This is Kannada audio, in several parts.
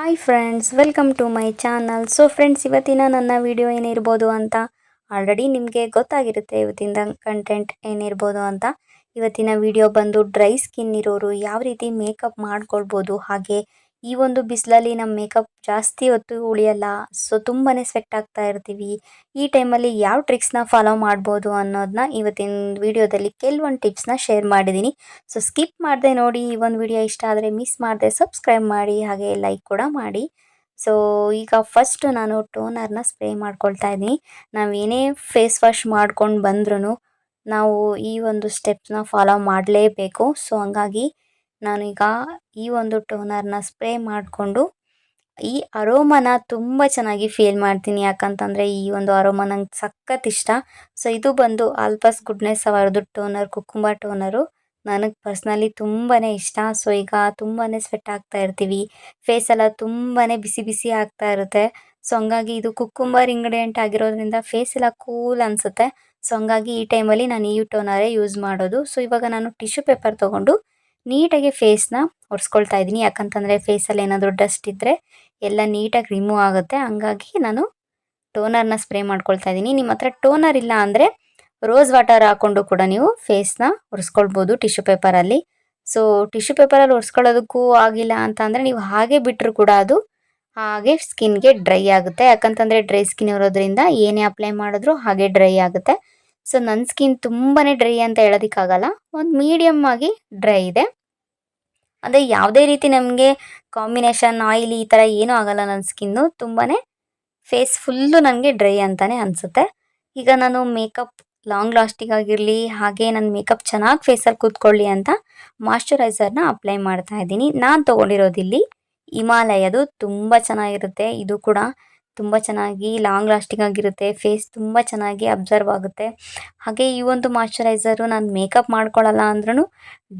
Hi friends welcome to my channel so friends ಇವತ್ತಿನ ನನ್ನ ವಿಡಿಯೋ ಏನಿರ್ಬೋದು ಅಂತ ಆಲ್ರೆಡಿ ನಿಮಗೆ ಗೊತ್ತಾಗಿರುತ್ತೆ. ಇವತ್ತಿನ ಕಂಟೆಂಟ್ ಏನಿರ್ಬೋದು ಅಂತ. ಇವತ್ತಿನ ವಿಡಿಯೋ ಬಂದು ಡ್ರೈ ಸ್ಕಿನ್ ಇರೋರು ಯಾವ ರೀತಿ ಮೇಕಪ್ ಮಾಡ್ಕೊಳ್ಬೋದು, ಹಾಗೆ ಈ ಒಂದು ಬಿಸಿಲಲ್ಲಿ ನಮ್ಮ ಮೇಕಪ್ ಜಾಸ್ತಿ ಹೊತ್ತು ಉಳಿಯಲ್ಲ ಸೊ ತುಂಬಾ ಸ್ವೆಟ್ ಆಗ್ತಾ ಇರ್ತೀವಿ. ಈ ಟೈಮಲ್ಲಿ ಯಾವ ಟ್ರಿಕ್ಸ್ನ ಫಾಲೋ ಮಾಡ್ಬೋದು ಅನ್ನೋದನ್ನ ಇವತ್ತಿನ ವಿಡಿಯೋದಲ್ಲಿ ಕೆಲವೊಂದು ಟಿಪ್ಸ್ನ ಶೇರ್ ಮಾಡಿದ್ದೀನಿ ಸೊ ಸ್ಕಿಪ್ ಮಾಡದೆ ನೋಡಿ, ಈ ಒಂದು ವಿಡಿಯೋ ಇಷ್ಟ ಆದರೆ ಮಿಸ್ ಮಾಡದೆ ಸಬ್ಸ್ಕ್ರೈಬ್ ಮಾಡಿ, ಹಾಗೆ ಲೈಕ್ ಕೂಡ ಮಾಡಿ. ಸೊ ಈಗ ಫಸ್ಟ್ ನಾನು ಟೋನರ್ನ ಸ್ಪ್ರೇ ಮಾಡ್ಕೊಳ್ತಾ ಇದ್ದೀನಿ. ನಾವು ಏನೇ ಫೇಸ್ ವಾಶ್ ಮಾಡ್ಕೊಂಡು ಬಂದ್ರೂ ನಾವು ಈ ಒಂದು ಸ್ಟೆಪ್ಸ್ನ ಫಾಲೋ ಮಾಡಲೇಬೇಕು. ಸೊ ಹಂಗಾಗಿ ನಾನೀಗ ಈ ಒಂದು ಟೋನರ್ನ ಸ್ಪ್ರೇ ಮಾಡಿಕೊಂಡು, ಈ ಅರೋಮನ ತುಂಬ ಚೆನ್ನಾಗಿ ಫೀಲ್ ಮಾಡ್ತೀನಿ. ಯಾಕಂತಂದರೆ ಈ ಒಂದು ಅರೋಮ ನಂಗೆ ಸಖತ್ ಇಷ್ಟ. ಸೊ, ಇದು ಬಂದು ಆಲ್ಪಸ್ ಗುಡ್ನೆಸ್ ಅವರದು ಟೋನರ್ ಕುಕ್ಕುಂಬ ಟೋನರು ನನಗೆ ಪರ್ಸ್ನಲಿ ತುಂಬಾ ಇಷ್ಟ. ಸೊ, ಈಗ ತುಂಬಾ ಸ್ವೆಟ್ ಆಗ್ತಾ ಇರ್ತೀವಿ. ಫೇಸ್ ಎಲ್ಲ ತುಂಬಾ ಬಿಸಿ ಬಿಸಿ ಆಗ್ತಾ ಇರುತ್ತೆ. ಸೊ, ಹಂಗಾಗಿ ಇದು ಕುಕ್ಕುಂಬರ್ ಇಂಗ್ರೀಡಿಯೆಂಟ್ ಆಗಿರೋದ್ರಿಂದ ಫೇಸ್ ಎಲ್ಲ ಕೂಲ್ ಅನಿಸುತ್ತೆ. ಸೊ, ಹಂಗಾಗಿ ಈ ಟೈಮಲ್ಲಿ ನಾನು ಈ ಟೋನರೇ ಯೂಸ್ ಮಾಡೋದು. ಸೊ, ಇವಾಗ ನಾನು ಟಿಶ್ಯೂ ಪೇಪರ್ ತೊಗೊಂಡು ನೀಟಾಗಿ ಫೇಸ್ನ ಒರೆಸ್ಕೊಳ್ತಾ ಇದ್ದೀನಿ. ಯಾಕಂತಂದರೆ ಫೇಸಲ್ಲಿ ಏನಾದರೂ ಡಸ್ಟ್ ಇದ್ದರೆ ಎಲ್ಲ ನೀಟಾಗಿ ರಿಮೂವ್ ಆಗುತ್ತೆ. ಹಂಗಾಗಿ ನಾನು ಟೋನರ್ನ ಸ್ಪ್ರೇ ಮಾಡ್ಕೊಳ್ತಾ ಇದ್ದೀನಿ. ನಿಮ್ಮ ಹತ್ರ ಟೋನರ್ ಇಲ್ಲ ಅಂದರೆ ರೋಸ್ ವಾಟರ್ ಹಾಕ್ಕೊಂಡು ಕೂಡ ನೀವು ಫೇಸ್ನ ಒರೆಸ್ಕೊಳ್ಬೋದು ಟಿಶ್ಯೂ ಪೇಪರಲ್ಲಿ ಸೊ ಟಿಶ್ಯೂ ಪೇಪರಲ್ಲಿ ಒರೆಸ್ಕೊಳ್ಳೋದಕ್ಕೂ ಆಗಿಲ್ಲ ಅಂತ ಅಂದರೆ ನೀವು ಹಾಗೆ ಬಿಟ್ಟರು ಕೂಡ ಅದು ಹಾಗೆ ಸ್ಕಿನ್ಗೆ ಡ್ರೈ ಆಗುತ್ತೆ. ಯಾಕಂತಂದರೆ ಡ್ರೈ ಸ್ಕಿನ್ ಇರೋದ್ರಿಂದ ಏನೇ ಅಪ್ಲೈ ಮಾಡಿದ್ರೂ ಹಾಗೆ ಡ್ರೈ ಆಗುತ್ತೆ. ಸೊ ನನ್ನ ಸ್ಕಿನ್ ತುಂಬಾ ಡ್ರೈ ಅಂತ ಹೇಳೋದಕ್ಕಾಗಲ್ಲ. ಒಂದು ಮೀಡಿಯಮ್ ಆಗಿ ಡ್ರೈ ಇದೆ. ಅಂದರೆ ಯಾವುದೇ ರೀತಿ ನಮಗೆ ಕಾಂಬಿನೇಷನ್ ಆಯಿಲಿ ಈ ಥರ ಏನೂ ಆಗಲ್ಲ ನನ್ನ ಸ್ಕಿನ್ನು ತುಂಬಾ ಫೇಸ್ ಫುಲ್ಲು ನನಗೆ ಡ್ರೈ ಅಂತಲೇ ಅನಿಸುತ್ತೆ. ಈಗ ನಾನು ಮೇಕಪ್ ಲಾಂಗ್ ಲಾಸ್ಟಿಂಗ್ ಆಗಿರಲಿ, ಹಾಗೆ ನನ್ನ ಮೇಕಪ್ ಚೆನ್ನಾಗಿ ಫೇಸಲ್ಲಿ ಕೂತ್ಕೊಳ್ಳಿ ಅಂತ ಮಾಯ್ಶ್ಚರೈಸರ್ನ ಅಪ್ಲೈ ಮಾಡ್ತಾ ಇದ್ದೀನಿ. ನಾನು ತೊಗೊಂಡಿರೋದಿಲ್ಲಿ ಹಿಮಾಲಯದು. ತುಂಬ ಚೆನ್ನಾಗಿರುತ್ತೆ. ಇದು ಕೂಡ ತುಂಬ ಚೆನ್ನಾಗಿ ಲಾಂಗ್ ಲಾಸ್ಟಿಂಗ್ ಆಗಿರುತ್ತೆ. ಫೇಸ್ ತುಂಬ ಚೆನ್ನಾಗಿ ಅಬ್ಸರ್ವ್ ಆಗುತ್ತೆ. ಹಾಗೆ ಈ ಒಂದು ಮಾಯ್ಶ್ಚರೈಸರು ನಾನು ಮೇಕಪ್ ಮಾಡ್ಕೊಳ್ಳಲ್ಲ ಅಂದ್ರೂ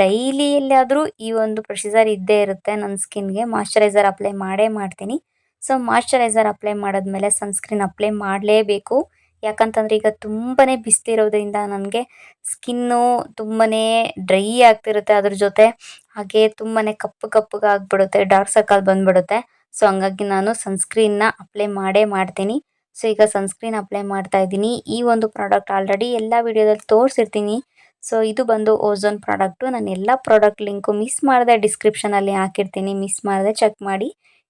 ಡೈಲಿ ಎಲ್ಲಿಯಾದರೂ ಈ ಒಂದು ಪ್ರೊಸೀಜರ್ ಇದ್ದೇ ಇರುತ್ತೆ ನನ್ನ ಸ್ಕಿನ್ಗೆ ಮಾಯಶ್ಚರೈಸರ್ ಅಪ್ಲೈ ಮಾಡೇ ಮಾಡ್ತೀನಿ. ಸೊ ಮಾಯಶ್ಚರೈಸರ್ ಅಪ್ಲೈ ಮಾಡಿದ್ಮೇಲೆ ಸನ್ಸ್ಕ್ರೀನ್ ಅಪ್ಲೈ ಮಾಡಲೇಬೇಕು. ಯಾಕಂತಂದರೆ ಈಗ ತುಂಬಾ ಬಿಸಿಲಿರೋದ್ರಿಂದ ನನಗೆ ಸ್ಕಿನ್ನು ತುಂಬಾ ಡ್ರೈ ಆಗ್ತಿರುತ್ತೆ ಅದ್ರ ಜೊತೆ. ಹಾಗೆ ತುಂಬಾ ಕಪ್ಪು ಕಪ್ಪಗೆ ಆಗಿಬಿಡುತ್ತೆ ಡಾರ್ಕ್ ಸರ್ಕಲ್ ಬಂದುಬಿಡುತ್ತೆ. ಸೊ ಹಂಗಾಗಿ ನಾನು ಸನ್ಸ್ಕ್ರೀನ್ನ ಅಪ್ಲೈ ಮಾಡೇ ಮಾಡ್ತೀನಿ. ಸೊ ಈಗ ಸನ್ಸ್ಕ್ರೀನ್ ಅಪ್ಲೈ ಮಾಡ್ತಾ ಇದ್ದೀನಿ. ಈ ಒಂದು ಪ್ರಾಡಕ್ಟ್ ಆಲ್ರೆಡಿ ಎಲ್ಲ ವಿಡಿಯೋದಲ್ಲಿ ತೋರಿಸಿರ್ತೀನಿ. ಸೊ ಇದು ಬಂದು ಓಝೋನ್ ಪ್ರಾಡಕ್ಟು ನಾನು ಎಲ್ಲ ಪ್ರಾಡಕ್ಟ್ ಲಿಂಕು ಮಿಸ್ ಮಾಡಿದೆ ಡಿಸ್ಕ್ರಿಪ್ಷನಲ್ಲಿ ಹಾಕಿರ್ತೀನಿ. ಮಿಸ್ ಮಾಡಿದೆ ಚೆಕ್ ಮಾಡಿ.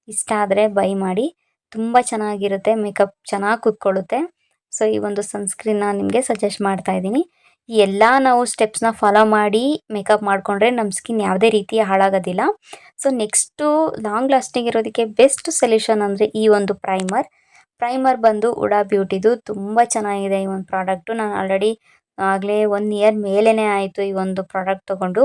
ಇಷ್ಟ ಆದರೆ ಬೈ ಮಾಡಿ. ತುಂಬ ಚೆನ್ನಾಗಿರುತ್ತೆ. ಮೇಕಪ್ ಚೆನ್ನಾಗಿ ಕೂತ್ಕೊಳ್ಳುತ್ತೆ. ಸೊ ಈ ಒಂದು ಸನ್ಸ್ಕ್ರೀನ್ನ ನಿಮಗೆ ಸಜೆಸ್ಟ್ ಮಾಡ್ತಾ ಇದ್ದೀನಿ. ಎಲ್ಲ ನಾವು ಸ್ಟೆಪ್ಸ್ನ ಫಾಲೋ ಮಾಡಿ ಮೇಕಪ್ ಮಾಡಿಕೊಂಡ್ರೆ ನಮ್ಮ ಸ್ಕಿನ್ ಯಾವುದೇ ರೀತಿ ಹಾಳಾಗೋದಿಲ್ಲ. ಸೊ ನೆಕ್ಸ್ಟು ಲಾಂಗ್ ಲಾಸ್ಟಿಂಗ್ ಇರೋದಕ್ಕೆ ಬೆಸ್ಟ್ ಸೊಲ್ಯೂಷನ್ ಅಂದರೆ ಈ ಒಂದು ಪ್ರೈಮರ್ ಪ್ರೈಮರ್ ಬಂದು ಉಡಾ ಬ್ಯೂಟಿದು ತುಂಬ ಚೆನ್ನಾಗಿದೆ ಈ ಒಂದು ಪ್ರಾಡಕ್ಟು ನಾನು ಆಲ್ರೆಡಿ ಆಗಲೇ ಒನ್ ಇಯರ್ ಮೇಲೇ ಆಯಿತು ಈ ಒಂದು ಪ್ರಾಡಕ್ಟ್ ತೊಗೊಂಡು.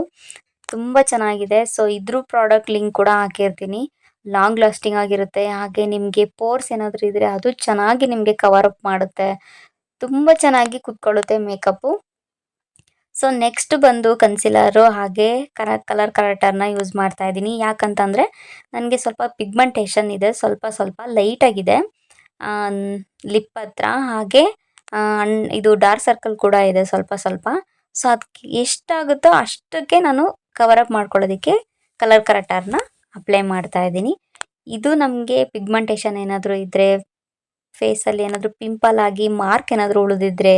ತುಂಬ ಚೆನ್ನಾಗಿದೆ. ಸೊ ಇದ್ರ ಪ್ರಾಡಕ್ಟ್ ಲಿಂಕ್ ಕೂಡ ಹಾಕಿರ್ತೀನಿ. ಲಾಂಗ್ ಲಾಸ್ಟಿಂಗ್ ಆಗಿರುತ್ತೆ. ಹಾಗೆ ನಿಮಗೆ ಪೋರ್ಸ್ ಏನಾದರೂ ಇದ್ದರೆ ಅದು ಚೆನ್ನಾಗಿ ನಿಮಗೆ ಕವರ್ ಅಪ್ ಮಾಡುತ್ತೆ. ತುಂಬ ಚೆನ್ನಾಗಿ ಕುತ್ಕೊಳ್ಳುತ್ತೆ ಮೇಕಪ್ಪು ಸೊ ನೆಕ್ಸ್ಟ್ ಬಂದು ಕನ್ಸಿಲರು ಹಾಗೆ ಕರ ಕಲರ್ ಕರೆಕ್ಟರ್ನ ಯೂಸ್ ಮಾಡ್ತಾ ಇದ್ದೀನಿ. ಯಾಕಂತಂದರೆ ನನಗೆ ಸ್ವಲ್ಪ ಪಿಗ್ಮೆಂಟೇಷನ್ ಇದೆ, ಸ್ವಲ್ಪ ಸ್ವಲ್ಪ ಲೈಟಾಗಿದೆ ಲಿಪ್ ಹತ್ರ ಹಾಗೆ ಇದು ಡಾರ್ಕ್ ಸರ್ಕಲ್ ಕೂಡ ಇದೆ ಸ್ವಲ್ಪ ಸ್ವಲ್ಪ. ಸೊ ಅದಕ್ಕೆ ಎಷ್ಟಾಗುತ್ತೋ ಅಷ್ಟಕ್ಕೆ ನಾನು ಕವರ್ ಅಪ್ ಮಾಡ್ಕೊಳ್ಳೋದಕ್ಕೆ ಕಲರ್ ಕರೆಕ್ಟರ್ನ ಅಪ್ಲೈ ಮಾಡ್ತಾ ಇದ್ದೀನಿ. ಇದು ನಮಗೆ ಪಿಗ್ಮೆಂಟೇಷನ್ ಏನಾದರೂ ಇದ್ದರೆ ಫೇಸಲ್ಲಿ ಏನಾದರೂ ಪಿಂಪಲ್ ಆಗಿ ಮಾರ್ಕ್ ಏನಾದರೂ ಉಳಿದಿದ್ರೆ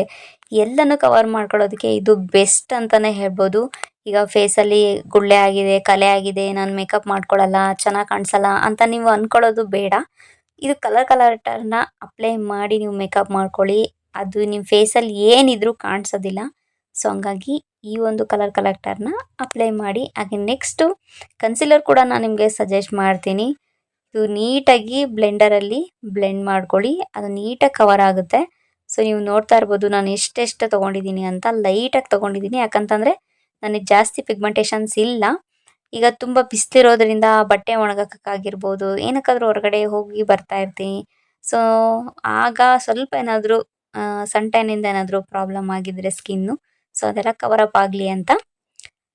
ಎಲ್ಲನೂ ಕವರ್ ಮಾಡ್ಕೊಳ್ಳೋದಕ್ಕೆ ಇದು ಬೆಸ್ಟ್ ಅಂತಲೇ ಹೇಳ್ಬೋದು. ಈಗ ಫೇಸಲ್ಲಿ ಗುಳ್ಳೆ ಆಗಿದೆ, ಕಲೆ ಆಗಿದೆ, ನಾನು ಮೇಕಪ್ ಮಾಡ್ಕೊಳ್ಳಲ್ಲ, ಚೆನ್ನಾಗಿ ಕಾಣಿಸಲ್ಲ ಅಂತ ನೀವು ಅಂದ್ಕೊಳ್ಳೋದು ಬೇಡ. ಇದು ಕಲರ್ ಕಲರ್ ಟರ್ನ ಅಪ್ಲೈ ಮಾಡಿ ನೀವು ಮೇಕಪ್ ಮಾಡ್ಕೊಳ್ಳಿ. ಅದು ನಿಮ್ಮ ಫೇಸಲ್ಲಿ ಏನಿದ್ರೂ ಕಾಣಿಸೋದಿಲ್ಲ. ಸೊ ಹಂಗಾಗಿ ಈ ಒಂದು ಕಲರ್ ಕಲೆಕ್ಟರ್ನ ಅಪ್ಲೈ ಮಾಡಿ. ಹಾಗೆ ನೆಕ್ಸ್ಟು ಕನ್ಸಿಲರ್ ಕೂಡ ನಾನು ನಿಮಗೆ ಸಜೆಸ್ಟ್ ಮಾಡ್ತೀನಿ. ಇದು ನೀಟಾಗಿ ಬ್ಲೆಂಡರಲ್ಲಿ ಬ್ಲೆಂಡ್ ಮಾಡ್ಕೊಳ್ಳಿ. ಅದು ನೀಟಾಗಿ ಕವರ್ ಆಗುತ್ತೆ. ಸೊ ನೀವು ನೋಡ್ತಾ ಇರ್ಬೋದು ನಾನು ಎಷ್ಟೆಷ್ಟು ತೊಗೊಂಡಿದ್ದೀನಿ ಅಂತ. ಲೈಟಾಗಿ ತೊಗೊಂಡಿದ್ದೀನಿ. ಯಾಕಂತಂದರೆ ನನಗೆ ಜಾಸ್ತಿ ಪಿಗ್ಮೆಂಟೇಷನ್ಸ್ ಇಲ್ಲ. ಈಗ ತುಂಬ ಬಿಸಿಲಿರೋದ್ರಿಂದ ಬಟ್ಟೆ ಒಣಗಕ್ಕಾಗಿರ್ಬೋದು, ಏನಕ್ಕಾದ್ರೂ ಹೊರಗಡೆ ಹೋಗಿ ಬರ್ತಾ ಇರ್ತೀನಿ. ಸೊ ಆಗ ಸ್ವಲ್ಪ ಏನಾದರೂ ಸನ್ ಟೈನಿಂದ ಏನಾದರೂ ಪ್ರಾಬ್ಲಮ್ ಆಗಿದ್ರೆ ಸ್ಕಿನ್ನು ಸೊ ಅದೆಲ್ಲ ಕವರ್ ಅಪ್ ಆಗಲಿ ಅಂತ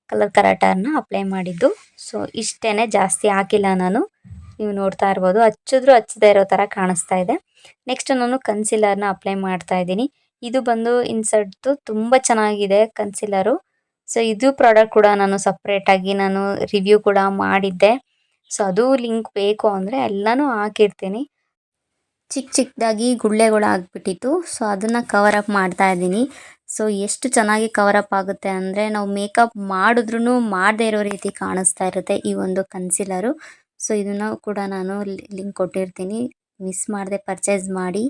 ಕಲರ್ ಕರಾಟರ್ನ ಅಪ್ಲೈ ಮಾಡಿದ್ದು. ಸೊ ಇಷ್ಟೇ ಜಾಸ್ತಿ ಹಾಕಿಲ್ಲ ನಾನು. ನೀವು ನೋಡ್ತಾ ಇರ್ಬೋದು. ಹಚ್ಚಿದ್ರು ಹಚ್ಚದೇ ಇರೋ ಥರ ಕಾಣಿಸ್ತಾ ಇದೆ. ನೆಕ್ಸ್ಟ್ ನಾನು ಕನ್ಸಿಲರ್ನ ಅಪ್ಲೈ ಮಾಡ್ತಾ ಇದ್ದೀನಿ. ಇದು ಬಂದು ಇನ್ಸರ್ಟ್ದು ತುಂಬ ಚೆನ್ನಾಗಿದೆ ಕನ್ಸಿಲರು ಸೊ ಇದು ಪ್ರಾಡಕ್ಟ್ ಕೂಡ ನಾನು ಸಪ್ರೇಟಾಗಿ ನಾನು ರಿವ್ಯೂ ಕೂಡ ಮಾಡಿದ್ದೆ. ಸೊ ಅದು ಲಿಂಕ್ ಬೇಕು ಅಂದರೆ ಎಲ್ಲನೂ ಹಾಕಿರ್ತೀನಿ. ಚಿಕ್ಕ ಚಿಕ್ಕದಾಗಿ ಗುಳ್ಳೆಗಳು ಆಗಿಬಿಟ್ಟಿತ್ತು. ಸೊ ಅದನ್ನು ಕವರ್ ಅಪ್ ಮಾಡ್ತಾ ಇದ್ದೀನಿ. ಸೊ ಎಷ್ಟು ಚೆನ್ನಾಗಿ ಕವರ್ ಅಪ್ ಆಗುತ್ತೆ ಅಂದರೆ ನಾವು ಮೇಕಪ್ ಮಾಡಿದ್ರೂ ಮಾಡದೇ ಇರೋ ರೀತಿ ಕಾಣಿಸ್ತಾ ಇರುತ್ತೆ ಈ ಒಂದು ಕನ್ಸಿಲರು ಸೊ ಇದನ್ನು ಕೂಡ ನಾನು ಲಿಂಕ್ ಕೊಟ್ಟಿರ್ತೀನಿ. ಮಿಸ್ ಮಾಡದೆ ಪರ್ಚೇಸ್ ಮಾಡಿ.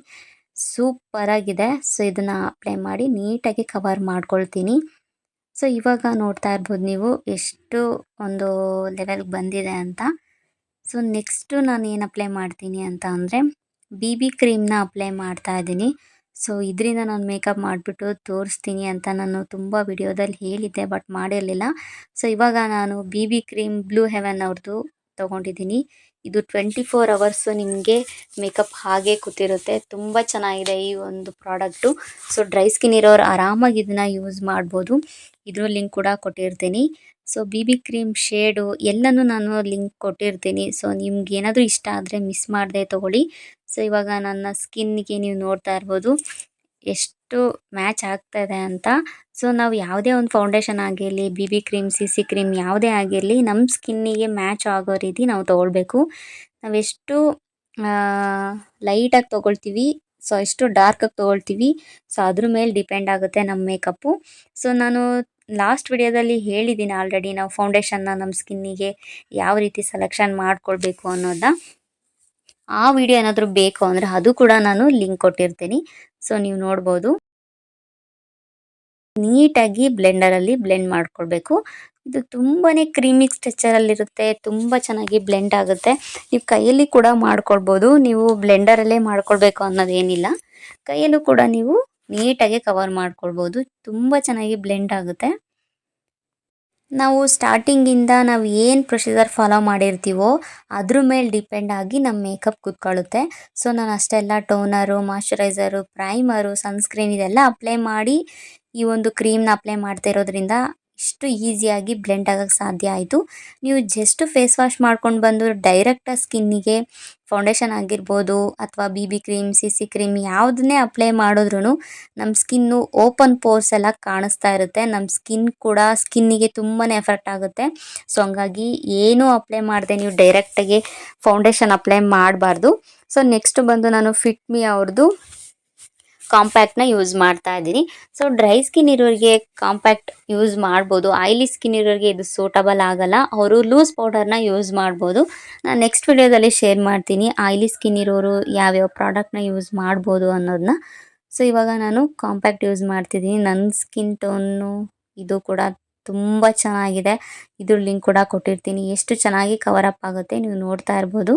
ಸೂಪರಾಗಿದೆ ಸೊ ಇದನ್ನು ಅಪ್ಲೈ ಮಾಡಿ ನೀಟಾಗಿ ಕವರ್ ಮಾಡ್ಕೊಳ್ತೀನಿ. ಸೊ ಇವಾಗ ನೋಡ್ತಾ ಇರ್ಬೋದು ನೀವು ಎಷ್ಟು ಒಂದು ಲೆವೆಲ್ಗೆ ಬಂದಿದೆ ಅಂತ. ಸೊ ನೆಕ್ಸ್ಟು ನಾನು ಏನು ಅಪ್ಲೈ ಮಾಡ್ತೀನಿ ಅಂತ ಅಂದರೆ ಬಿ ಬಿ ಕ್ರೀಮ್ನ ಅಪ್ಲೈ ಮಾಡ್ತಾ ಇದ್ದೀನಿ. ಸೊ ಇದರಿಂದ ನಾನು ಮೇಕಪ್ ಮಾಡಿಬಿಟ್ಟು ತೋರಿಸ್ತೀನಿ ಅಂತ ನಾನು ತುಂಬ ವಿಡಿಯೋದಲ್ಲಿ ಹೇಳಿದ್ದೆ ಬಟ್ ಮಾಡಿರಲಿಲ್ಲ. ಸೊ ಇವಾಗ ನಾನು B B cream Blue Heaven ಅವ್ರದ್ದು ತೊಗೊಂಡಿದ್ದೀನಿ. ಇದು ಟ್ವೆಂಟಿ ಫೋರ್ ಅವರ್ಸು ನಿಮಗೆ ಮೇಕಪ್ ಹಾಗೆ ಕೂತಿರುತ್ತೆ. ತುಂಬ ಚೆನ್ನಾಗಿದೆ ಈ ಒಂದು ಪ್ರಾಡಕ್ಟು ಸೊ ಡ್ರೈ ಸ್ಕಿನ್ ಇರೋರು ಆರಾಮಾಗಿ ಇದನ್ನು ಯೂಸ್ ಮಾಡ್ಬೋದು. ಇದ್ರ ಲಿಂಕ್ ಕೂಡ ಕೊಟ್ಟಿರ್ತೀನಿ. So B B cream shade ಎಲ್ಲನೂ ನಾನು ಲಿಂಕ್ ಕೊಟ್ಟಿರ್ತೀನಿ. ಸೊ ನಿಮ್ಗೆ ಏನಾದರೂ ಇಷ್ಟ ಆದರೆ ಮಿಸ್ ಮಾಡದೆ ತೊಗೊಳ್ಳಿ. ಸೊ ಇವಾಗ ನನ್ನ ಸ್ಕಿನ್ಗೆ ನೀವು ನೋಡ್ತಾ ಇರ್ಬೋದು. ಎಷ್ಟು ಮ್ಯಾಚ್ ಆಗ್ತಾ ಇದೆ ಅಂತ. ಸೊ ನಾವು ಯಾವುದೇ ಒಂದು ಫೌಂಡೇಶನ್ ಆಗಿರಲಿ B B cream C C cream ಯಾವುದೇ ಆಗಿರಲಿ ನಮ್ಮ ಸ್ಕಿನ್ನಿಗೆ ಮ್ಯಾಚ್ ಆಗೋ ರೀತಿ ನಾವು ತೊಗೊಳ್ಬೇಕು. ನಾವೆಷ್ಟು ಲೈಟಾಗಿ ತೊಗೊಳ್ತೀವಿ, ಸೊ ಎಷ್ಟು ಡಾರ್ಕಾಗಿ ತೊಗೊಳ್ತೀವಿ, ಸೊ ಅದ್ರ ಮೇಲೆ ಡಿಪೆಂಡ್ ಆಗುತ್ತೆ ನಮ್ಮ ಮೇಕಪ್ಪು ಸೊ ನಾನು ಲಾಸ್ಟ್ ವಿಡಿಯೋದಲ್ಲಿ ಹೇಳಿದ್ದೀನಿ ಆಲ್ರೆಡಿ ನಾವು ಫೌಂಡೇಶನ್ನ ನಮ್ಮ ಸ್ಕಿನ್ನಿಗೆ ಯಾವ ರೀತಿ ಸೆಲೆಕ್ಷನ್ ಮಾಡಿಕೊಳ್ಬೇಕು ಅನ್ನೋದನ್ನ ಆ ವಿಡಿಯೋ ಏನಾದರೂ ಬೇಕು ಅಂದರೆ ಅದು ಕೂಡ ನಾನು ಲಿಂಕ್ ಕೊಟ್ಟಿರ್ತೀನಿ. ಸೊ ನೀವು ನೋಡ್ಬೋದು. ನೀಟಾಗಿ ಬ್ಲೆಂಡರಲ್ಲಿ ಬ್ಲೆಂಡ್ ಮಾಡ್ಕೊಳ್ಬೇಕು. ಇದು ತುಂಬಾ ಕ್ರೀಮಿ ಸ್ಟ್ರೆಚರಲ್ಲಿರುತ್ತೆ ತುಂಬ ಚೆನ್ನಾಗಿ ಬ್ಲೆಂಡ್ ಆಗುತ್ತೆ. ನೀವು ಕೈಯಲ್ಲಿ ಕೂಡ ಮಾಡ್ಕೊಳ್ಬೋದು, ನೀವು ಬ್ಲೆಂಡರಲ್ಲೇ ಮಾಡ್ಕೊಳ್ಬೇಕು ಅನ್ನೋದೇನಿಲ್ಲ. ಕೈಯಲ್ಲೂ ಕೂಡ ನೀವು ನೀಟಾಗಿ ಕವರ್ ಮಾಡ್ಕೊಳ್ಬೋದು, ತುಂಬ ಚೆನ್ನಾಗಿ ಬ್ಲೆಂಡ್ ಆಗುತ್ತೆ. ನಾವು ಸ್ಟಾರ್ಟಿಂಗಿಂದ ನಾವು ಏನು ಪ್ರೊಸೀಜರ್ ಫಾಲೋ ಮಾಡಿರ್ತೀವೋ, ಅದ್ರ ಮೇಲೆ ಡಿಪೆಂಡ್ ಆಗಿ ನಮ್ಮ ಮೇಕಪ್ ಕೂತ್ಕೊಳ್ಳುತ್ತೆ. ಸೊ, ನಾನು ಅಷ್ಟೆಲ್ಲ ಟೋನರು ಮಾಯಶ್ಚರೈಸರು ಪ್ರೈಮರು, ಸನ್ಸ್ಕ್ರೀನ್ ಇದೆಲ್ಲ ಅಪ್ಲೈ ಮಾಡಿ ಈ ಒಂದು ಕ್ರೀಮ್ನ ಅಪ್ಲೈ ಮಾಡ್ತಾ ಇರೋದ್ರಿಂದ ಇಷ್ಟು ಈಸಿಯಾಗಿ ಬ್ಲೆಂಡ್ ಆಗೋಕ್ಕೆ ಸಾಧ್ಯ ಆಯಿತು. ನೀವು ಜಸ್ಟ್ ಫೇಸ್ ವಾಶ್ ಮಾಡ್ಕೊಂಡು ಬಂದು ಡೈರೆಕ್ಟಾಗಿ ಸ್ಕಿನ್ನಿಗೆ ಫೌಂಡೇಶನ್ ಆಗಿರ್ಬೋದು ಅಥವಾ B B cream C C cream ಯಾವುದನ್ನೇ apply ಮಾಡಿದ್ರೂ ನಮ್ಮ ಸ್ಕಿನ್ನು ಓಪನ್ ಪೋರ್ಸ್ ಎಲ್ಲ ಕಾಣಿಸ್ತಾ ಇರುತ್ತೆ. ನಮ್ಮ ಸ್ಕಿನ್ ಕೂಡ ಸ್ಕಿನ್ನಿಗೆ ತುಂಬಾ ಎಫೆಕ್ಟ್ ಆಗುತ್ತೆ. ಸೊ ಹಂಗಾಗಿ ಏನೂ ಅಪ್ಲೈ ಮಾಡಿದೆ ನೀವು ಡೈರೆಕ್ಟಾಗಿ ಫೌಂಡೇಶನ್ ಅಪ್ಲೈ ಮಾಡಬಾರ್ದು. ಸೊ ನೆಕ್ಸ್ಟ್ ಬಂದು ನಾನು ಫಿಟ್ ಮಿ ಅವ್ರದ್ದು ಕಾಂಪ್ಯಾಕ್ಟ್ನ ಯೂಸ್ ಮಾಡ್ತಾ ಇದ್ದೀನಿ. ಸೊ ಡ್ರೈ ಸ್ಕಿನ್ ಇರೋರಿಗೆ ಕಾಂಪ್ಯಾಕ್ಟ್ ಯೂಸ್ ಮಾಡ್ಬೋದು. ಆಯಿಲಿ ಸ್ಕಿನ್ ಇರೋರಿಗೆ ಇದು ಸೂಟಬಲ್ ಆಗಲ್ಲ. ಅವರು ಲೂಸ್ ಪೌಡರ್ನ ಯೂಸ್ ಮಾಡ್ಬೋದು. ನಾನು ನೆಕ್ಸ್ಟ್ ವಿಡಿಯೋದಲ್ಲಿ ಶೇರ್ ಮಾಡ್ತೀನಿ ಆಯಿಲಿ ಸ್ಕಿನ್ ಇರೋರು ಯಾವ್ಯಾವ ಪ್ರಾಡಕ್ಟ್ನ ಯೂಸ್ ಮಾಡ್ಬೋದು ಅನ್ನೋದನ್ನ ಸೊ ಇವಾಗ ನಾನು ಕಾಂಪ್ಯಾಕ್ಟ್ ಯೂಸ್ ಮಾಡ್ತಿದ್ದೀನಿ. ನನ್ನ ಸ್ಕಿನ್ ಟೋನು ಇದು ಕೂಡ ತುಂಬ ಚೆನ್ನಾಗಿದೆ. ಇದ್ರ ಲಿಂಕ್ ಕೂಡ ಕೊಟ್ಟಿರ್ತೀನಿ. ಎಷ್ಟು ಚೆನ್ನಾಗಿ ಕವರ್ ಅಪ್ ಆಗುತ್ತೆ ನೀವು ನೋಡ್ತಾ ಇರ್ಬೋದು.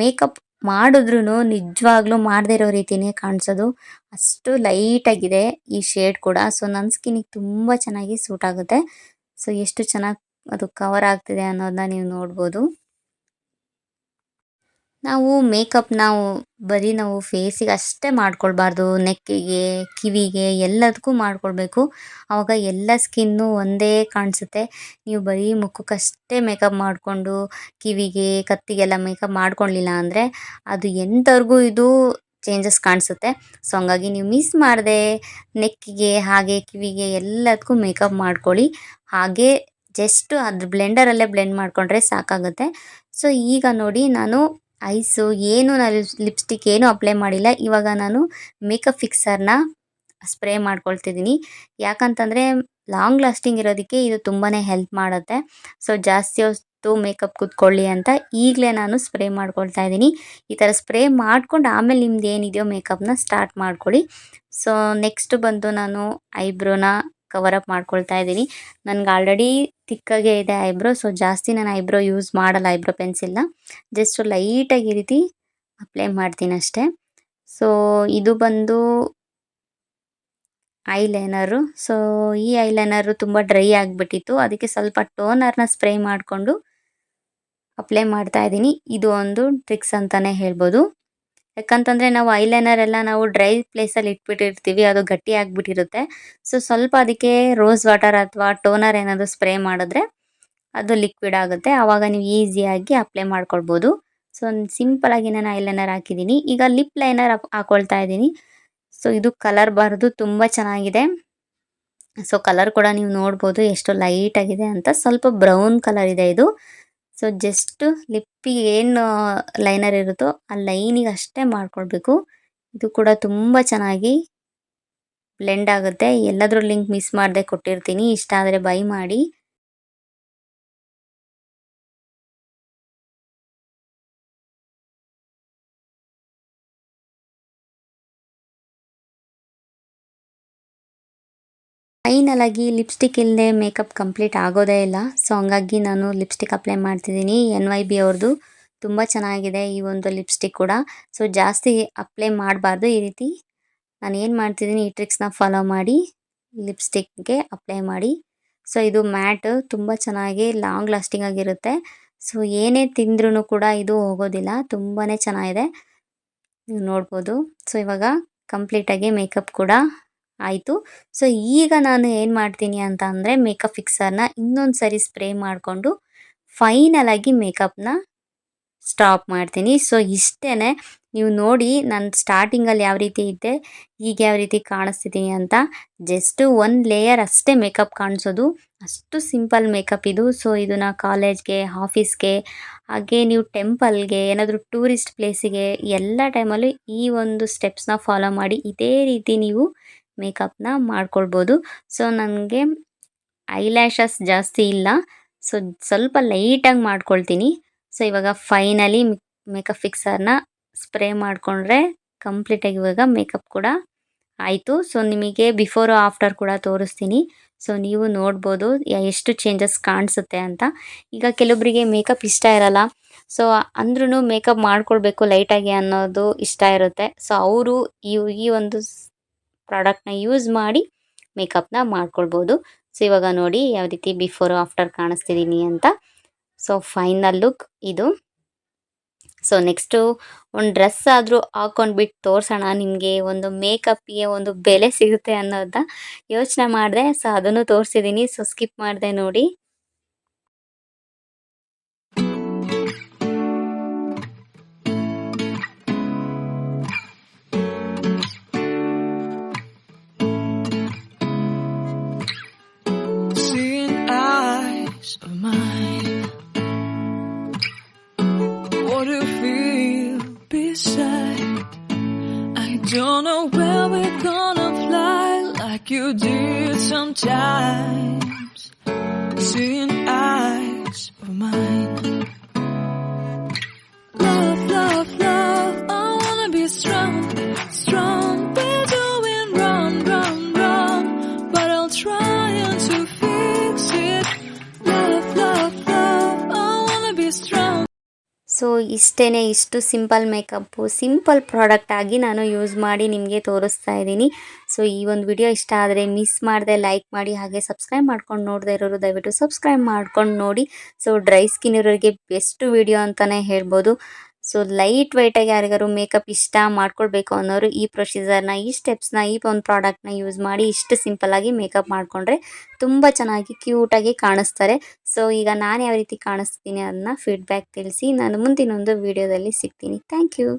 ಮೇಕಪ್ ಮಾಡಿದ್ರೂ ನಿಜವಾಗ್ಲೂ ಮಾಡದೇ ಇರೋ ರೀತಿನೇ ಕಾಣಿಸೋದು. ಅಷ್ಟು ಲೈಟಾಗಿದೆ ಈ ಶೇಡ್ ಕೂಡ. ಸೊ ನನ್ನ ಸ್ಕಿನ್ನಿಗೆ ತುಂಬ ಚೆನ್ನಾಗಿ ಸೂಟ್ ಆಗುತ್ತೆ. ಸೊ ಎಷ್ಟು ಚೆನ್ನಾಗಿ ಅದು ಕವರ್ ಆಗ್ತಿದೆ ಅನ್ನೋದನ್ನ ನೀವು ನೋಡ್ಬೋದು. ನಾವು ಮೇಕಪ್ ನಾವು ಬರೀ ನಾವು ಫೇಸಿಗೆ ಅಷ್ಟೇ ಮಾಡ್ಕೊಳ್ಬಾರ್ದು, ನೆಕ್ಕಿಗೆ, ಕಿವಿಗೆ ಎಲ್ಲದಕ್ಕೂ ಮಾಡ್ಕೊಳ್ಬೇಕು. ಆವಾಗ ಎಲ್ಲ ಸ್ಕಿನ್ನು ಒಂದೇ ಕಾಣಿಸುತ್ತೆ. ನೀವು ಬರೀ ಮುಖಕ್ಕಷ್ಟೇ ಮೇಕಪ್ ಮಾಡಿಕೊಂಡು, ಕಿವಿಗೆ, ಕತ್ತಿಗೆಲ್ಲ ಮೇಕಪ್ ಮಾಡ್ಕೊಳ್ಳಿಲ್ಲ ಅಂದರೆ ಅದು ಎಂಥವ್ರಿಗೂ ಇದು ಚೇಂಜಸ್ ಕಾಣಿಸುತ್ತೆ. ಸೊ ಹಂಗಾಗಿ ನೀವು ಮಿಸ್ ಮಾಡದೆ ನೆಕ್ಕಿಗೆ, ಹಾಗೆ ಕಿವಿಗೆ ಎಲ್ಲದಕ್ಕೂ ಮೇಕಪ್ ಮಾಡ್ಕೊಳ್ಳಿ. ಹಾಗೆ ಜಸ್ಟ್ ಅದ್ರ ಬ್ಲೆಂಡರಲ್ಲೇ ಬ್ಲೆಂಡ್ ಮಾಡಿಕೊಂಡ್ರೆ ಸಾಕಾಗುತ್ತೆ. ಸೊ ಈಗ ನೋಡಿ ನಾನು ಐಸು ಏನು ನಾನು ಲಿಪ್ಸ್ಟಿಕ್ ಏನು ಅಪ್ಲೈ ಮಾಡಿಲ್ಲ. ಇವಾಗ ನಾನು ಮೇಕಪ್ ಫಿಕ್ಸರ್ನ ಸ್ಪ್ರೇ ಮಾಡ್ಕೊಳ್ತಿದ್ದೀನಿ. ಯಾಕಂತಂದರೆ ಲಾಂಗ್ ಲಾಸ್ಟಿಂಗ್ ಇರೋದಕ್ಕೆ ಇದು ತುಂಬಾ ಹೆಲ್ಪ್ ಮಾಡುತ್ತೆ. ಸೊ, ಜಾಸ್ತಿ ಹೊತ್ತು ಮೇಕಪ್ ಕೂತ್ಕೊಳ್ಳಿ ಅಂತ ಈಗಲೇ ನಾನು ಸ್ಪ್ರೇ ಮಾಡ್ಕೊಳ್ತಾ ಇದ್ದೀನಿ. ಈ ಥರ ಸ್ಪ್ರೇ ಮಾಡ್ಕೊಂಡು ಆಮೇಲೆ ನಿಮ್ದು ಏನಿದೆಯೋ ಮೇಕಪ್ನ ಸ್ಟಾರ್ಟ್ ಮಾಡ್ಕೊಳ್ಳಿ. ಸೊ, ನೆಕ್ಸ್ಟ್ ಬಂದು ನಾನು ಐಬ್ರೋನ ಕವರ್ ಅಪ್ ಮಾಡ್ಕೊಳ್ತಾ ಇದ್ದೀನಿ. ನನಗೆ ಆಲ್ರೆಡಿ ತಿಕ್ಕಾಗೆ ಇದೆ ಐಬ್ರೋ ಸೊ ಜಾಸ್ತಿ ನಾನು ಐಬ್ರೋ ಯೂಸ್ ಮಾಡಲ್ಲ ಐಬ್ರೋ ಪೆನ್ಸಿಲ್ನ ಜಸ್ಟ್ ಲೈಟಾಗಿ ಈ ರೀತಿ ಅಪ್ಲೈ ಮಾಡ್ತೀನಿ ಅಷ್ಟೇ. ಸೊ ಇದು ಬಂದು ಐಲೈನರು ಸೊ ಈ ಐಲೈನರು ತುಂಬ ಡ್ರೈ ಆಗಿಬಿಟ್ಟಿತ್ತು. ಅದಕ್ಕೆ ಸ್ವಲ್ಪ ಟೋನರ್ನ ಸ್ಪ್ರೇ ಮಾಡಿಕೊಂಡು ಅಪ್ಲೈ ಮಾಡ್ತಾ ಇದ್ದೀನಿ. ಇದು ಒಂದು ಟ್ರಿಕ್ಸ್ ಅಂತಲೇ ಹೇಳ್ಬೋದು. ಯಾಕಂತಂದರೆ ನಾವು ಐಲೈನರ್ ಎಲ್ಲ ನಾವು ಡ್ರೈ ಪ್ಲೇಸಲ್ಲಿ ಇಟ್ಬಿಟ್ಟಿರ್ತೀವಿ, ಅದು ಗಟ್ಟಿ ಆಗಿಬಿಟ್ಟಿರುತ್ತೆ. ಸೊ ಸ್ವಲ್ಪ ಅದಕ್ಕೆ ರೋಸ್ ವಾಟರ್ ಅಥವಾ ಟೋನರ್ ಏನಾದರೂ ಸ್ಪ್ರೇ ಮಾಡಿದ್ರೆ ಅದು ಲಿಕ್ವಿಡ್ ಆಗುತ್ತೆ. ಆವಾಗ ನೀವು ಈಸಿಯಾಗಿ ಅಪ್ಲೈ ಮಾಡ್ಕೊಳ್ಬೋದು. ಸೊ ಒಂದು ಸಿಂಪಲಾಗಿ ನಾನು ಐಲೈನರ್ ಹಾಕಿದ್ದೀನಿ. ಈಗ ಲಿಪ್ ಲೈನರ್ ಹಾಕೊಳ್ತಾ ಇದ್ದೀನಿ. ಸೊ ಇದು ಕಲರ್ ಬರೆದು ತುಂಬ ಚೆನ್ನಾಗಿದೆ. ಸೊ ಕಲರ್ ಕೂಡ ನೀವು ನೋಡ್ಬೋದು ಎಷ್ಟು ಲೈಟ್ ಆಗಿದೆ ಅಂತ. ಸ್ವಲ್ಪ ಬ್ರೌನ್ ಕಲರ್ ಇದೆ ಇದು. ಸೊ ಜಸ್ಟ್ ಲಿಪ್ಪಿಗೆ ಏನು ಲೈನರ್ ಇರುತ್ತೋ ಆ ಲೈನಿಗೆ ಅಷ್ಟೇ ಮಾಡ್ಕೊಳ್ಬೇಕು. ಇದು ಕೂಡ ತುಂಬ ಚೆನ್ನಾಗಿ ಬ್ಲೆಂಡ್ ಆಗುತ್ತೆ. ಎಲ್ಲಾದ್ರೂ ಲಿಂಕ್ ಮಿಸ್ ಮಾಡದೆ ಕೊಟ್ಟಿರ್ತೀನಿ. ಇಷ್ಟ ಆದರೆ ಬೈ ಮಾಡಿ. ಫೈನಲ್ ಆಗಿ ಲಿಪ್ಸ್ಟಿಕ್ ಇಲ್ಲದೆ ಮೇಕಪ್ ಕಂಪ್ಲೀಟ್ ಆಗೋದೇ ಇಲ್ಲ. ಸೊ, ಹಂಗಾಗಿ ನಾನು ಲಿಪ್ಸ್ಟಿಕ್ ಅಪ್ಲೈ ಮಾಡ್ತಿದ್ದೀನಿ. ಎನ್ ವೈ ಬಿ ಅವ್ರದ್ದು ತುಂಬ ಚೆನ್ನಾಗಿದೆ ಈ ಒಂದು ಲಿಪ್ಸ್ಟಿಕ್ ಕೂಡ. ಸೊ, ಜಾಸ್ತಿ ಅಪ್ಲೈ ಮಾಡಬಾರ್ದು. ಈ ರೀತಿ ನಾನು ಏನು ಮಾಡ್ತಿದ್ದೀನಿ, ಈ ಟ್ರಿಕ್ಸ್ನ ಫಾಲೋ ಮಾಡಿ ಲಿಪ್ಸ್ಟಿಕ್ಗೆ ಅಪ್ಲೈ ಮಾಡಿ. ಸೊ, ಇದು ಮ್ಯಾಟ್ ತುಂಬ ಚೆನ್ನಾಗಿ ಲಾಂಗ್ ಲಾಸ್ಟಿಂಗ್ ಆಗಿರುತ್ತೆ. ಸೊ, ಏನೇ ತಿಂದ್ರೂ ಕೂಡ ಇದು ಹೋಗೋದಿಲ್ಲ. ತುಂಬಾ ಚೆನ್ನಾಗಿದೆ. ನೀವು ನೋಡ್ಬೋದು. ಸೊ, ಇವಾಗ ಕಂಪ್ಲೀಟಾಗಿ ಮೇಕಪ್ ಕೂಡ ಆಯಿತು. ಸೊ ಈಗ ನಾನು ಏನು ಮಾಡ್ತೀನಿ ಅಂತ ಅಂದರೆ ಮೇಕಪ್ ಫಿಕ್ಸರ್ನ ಇನ್ನೊಂದು ಸರಿ ಸ್ಪ್ರೇ ಮಾಡಿಕೊಂಡು ಫೈನಲ್ ಆಗಿ ಮೇಕಪ್ನ ಸ್ಟಾಪ್ ಮಾಡ್ತೀನಿ. ಸೊ ಇಷ್ಟೇ ನೀವು ನೋಡಿ ನಾನು ಸ್ಟಾರ್ಟಿಂಗಲ್ಲಿ ಯಾವ ರೀತಿ ಇದ್ದೆ ಈಗ ಯಾವ ರೀತಿ ಕಾಣಿಸ್ತಿದ್ದೀನಿ ಅಂತ. ಜಸ್ಟ್ ಒಂದು ಲೇಯರ್ ಅಷ್ಟೇ ಮೇಕಪ್ ಕಾಣಿಸೋದು. ಅಷ್ಟು ಸಿಂಪಲ್ ಮೇಕಪ್ ಇದು. ಸೊ ಇದನ್ನ ಕಾಲೇಜ್ಗೆ ಆಫೀಸ್ಗೆ ಹಾಗೆ ನೀವು ಟೆಂಪಲ್ಗೆ ಏನಾದರೂ ಟೂರಿಸ್ಟ್ ಪ್ಲೇಸಿಗೆ ಎಲ್ಲ ಟೈಮಲ್ಲೂ ಈ ಒಂದು ಸ್ಟೆಪ್ಸ್ನ ಫಾಲೋ ಮಾಡಿ ಇದೇ ರೀತಿ ನೀವು ಮೇಕಪ್ನ ಮಾಡ್ಕೊಳ್ಬೋದು. ಸೊ ನನಗೆ ಐಲ್ಯಾಶಸ್ ಜಾಸ್ತಿ ಇಲ್ಲ. ಸೊ ಸ್ವಲ್ಪ ಲೈಟಾಗಿ ಮಾಡ್ಕೊಳ್ತೀನಿ. ಸೊ ಇವಾಗ ಫೈನಲಿ ಮೇಕಪ್ ಫಿಕ್ಸರ್ನ ಸ್ಪ್ರೇ ಮಾಡಿಕೊಂಡ್ರೆ ಕಂಪ್ಲೀಟಾಗಿ ಇವಾಗ ಮೇಕಪ್ ಕೂಡ ಆಯಿತು. ಸೊ ನಿಮಗೆ ಬಿಫೋರು ಆಫ್ಟರ್ ಕೂಡ ತೋರಿಸ್ತೀನಿ. ಸೊ ನೀವು ನೋಡ್ಬೋದು ಎಷ್ಟು ಚೇಂಜಸ್ ಕಾಣಿಸುತ್ತೆ ಅಂತ. ಈಗ ಕೆಲವೊಬ್ಬರಿಗೆ ಮೇಕಪ್ ಇಷ್ಟ ಇರಲ್ಲ. ಸೊ ಅಂದ್ರೂ ಮೇಕಪ್ ಮಾಡ್ಕೊಳ್ಬೇಕು ಲೈಟಾಗಿ ಅನ್ನೋದು ಇಷ್ಟ ಇರುತ್ತೆ. ಸೊ ಅವರು ಈ ಈ ಒಂದು ಪ್ರಾಡಕ್ಟ್ನ ಯೂಸ್ ಮಾಡಿ ಮೇಕಪ್ನ ಮಾಡ್ಕೊಳ್ಬೋದು. ಸೊ ಇವಾಗ ನೋಡಿ ಯಾವ ರೀತಿ ಬಿಫೋರ್ ಆಫ್ಟರ್ ಕಾಣಿಸ್ತಿದ್ದೀನಿ ಅಂತ. ಸೊ ಫೈನಲ್ ಲುಕ್ ಇದು. ಸೊ ನೆಕ್ಸ್ಟು ಒಂದು ಡ್ರೆಸ್ ಆದರೂ ಹಾಕೊಂಡ್ಬಿಟ್ಟು ತೋರಿಸೋಣ. ನಿಮಗೆ ಒಂದು ಮೇಕಪ್ಗೆ ಒಂದು ಬೆಲೆ ಸಿಗುತ್ತೆ ಅನ್ನೋದನ್ನ ಯೋಚನೆ ಮಾಡಿದೆ. ಸೊ ಅದನ್ನು ತೋರಿಸಿದ್ದೀನಿ ಸೊ ಸ್ಕಿಪ್ ಮಾಡಿದೆ ನೋಡಿ. you do sometimes. Seeing so ಇಷ್ಟೇ ಇಷ್ಟು ಸಿಂಪಲ್ ಮೇಕಪ್ಪು, ಸಿಂಪಲ್ ಪ್ರಾಡಕ್ಟ್ ಆಗಿ ನಾನು ಯೂಸ್ ಮಾಡಿ ನಿಮಗೆ ತೋರಿಸ್ತಾ ಇದ್ದೀನಿ. ಸೊ ಈ ಒಂದು ವಿಡಿಯೋ ಇಷ್ಟ ಆದರೆ ಮಿಸ್ ಮಾಡದೆ ಲೈಕ್ ಮಾಡಿ ಹಾಗೆ ಸಬ್ಸ್ಕ್ರೈಬ್ ಮಾಡ್ಕೊಂಡು ನೋಡ್ದೇ ಇರೋರು ದಯವಿಟ್ಟು ಸಬ್ಸ್ಕ್ರೈಬ್ ಮಾಡ್ಕೊಂಡು ನೋಡಿ. ಸೊ ಡ್ರೈ ಸ್ಕಿನ್ ಇರೋರಿಗೆ ಬೆಸ್ಟ್ ವಿಡಿಯೋ ಅಂತಲೇ ಹೇಳ್ಬೋದು. ಸೊ ಲೈಟ್ ವೈಟಾಗಿ ಯಾರಿಗಾರು ಮೇಕಪ್ ಇಷ್ಟ ಮಾಡ್ಕೊಳ್ಬೇಕು ಅನ್ನೋರು ಈ ಪ್ರೊಸೀಜರ್ನ ಈ ಸ್ಟೆಪ್ಸ್ನ ಈ ಒಂದು ಪ್ರಾಡಕ್ಟ್ನ ಯೂಸ್ ಮಾಡಿ ಇಷ್ಟು ಸಿಂಪಲ್ಲಾಗಿ ಮೇಕಪ್ ಮಾಡಿಕೊಂಡ್ರೆ ತುಂಬ ಚೆನ್ನಾಗಿ ಕ್ಯೂಟಾಗಿ ಕಾಣಿಸ್ತಾರೆ. ಸೊ ಈಗ ನಾನು ಯಾವ ರೀತಿ ಕಾಣಿಸ್ತೀನಿ ಅದನ್ನ ಫೀಡ್ಬ್ಯಾಕ್ ತಿಳಿಸಿ ನಾನು ಮುಂದಿನ ಒಂದು ವಿಡಿಯೋದಲ್ಲಿ ಸಿಗ್ತೀನಿ. Thank you